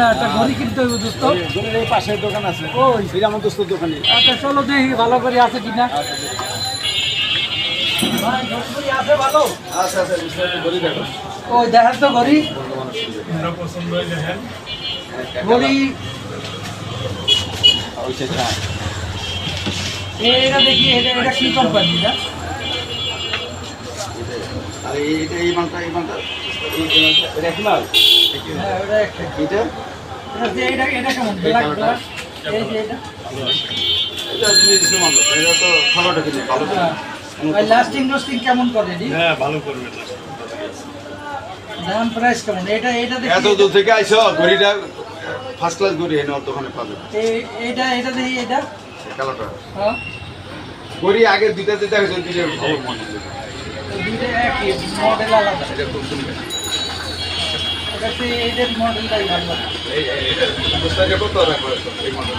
না একটা ঘড়ি কিনতে হইব দোস্ত। দূরের এই পাশের দোকান আছে। ওই। আমার দোস্তের দোকানে। আচ্ছা চলো দেখি ভালো করে আছে কিনা। ভাই, ঘড়ি আছে ভালো আচ্ছা আচ্ছা দেখো। ওই দেখার তো ঘড়ি। ঘড়ি। এটা দেখি এটা এটা কি কোম্পানি না আর এইটা এই মালটা। এই মালটা এটা কি মাল? এটা? এটা এটা এটা কেমন ব্ল্যাক ব্ল্যাক এই যে এটা এটা জিনিস মাল এটা তো খাবারটা কিনে ভালো। ওই লাস্টিং লাস্টিং কেমন করে দি হ্যাঁ ভালো করবে দাম প্রাইস কেমন এটা এটা এত দূর থেকে আইসো ঘড়িটা ফার্স্ট ক্লাস ঘড়ি এনে দোকানে পাবে। এইটা এটা দেখি এটা কালোটা হ্যাঁ ঘড়ি আগে দুইটা দিতে হয়েছে দুইটা খবর মনে দুইটা একই মডেল আলাদা। এটা খুব সুন্দর। হচ্ছে মডেলটাই এটা দোস্তাকে কত রাখব এই মডেল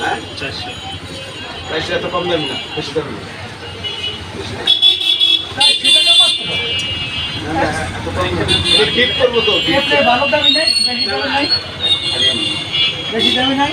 হ্যাঁ? চারশো। প্রাইসটা এত কম দামি না বেশি দামি না। gift করব তো ভালো দামি নাই বেশি দামি নাই? বেশি দামি নাই?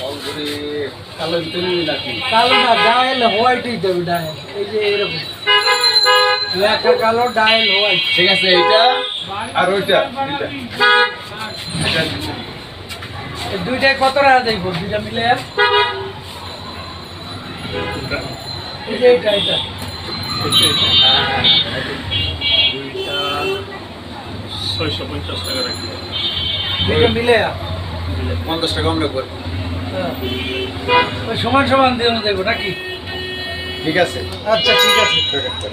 কালো ভিতরে নাকি কালো না ডায়াল হোয়াইটই দেবে ডায়াল এই যে এরকম। লেখা কালো ডায়াল হোয়াইট। ঠিক আছে এইটা আর ওইটা দুইটায় কত টাকা দেব দুইটা মিলে? এই যে এটা এটা দুইটা ছয়শো পঞ্চাশ টাকা রাখি। দুইটা মিলে? পঞ্চাশ টাকা কম রাখব। ওই সমান সমান দিয়ে দেবো নাকি? ঠিক আছে। আচ্ছা ঠিক আছে। ঠিক আছে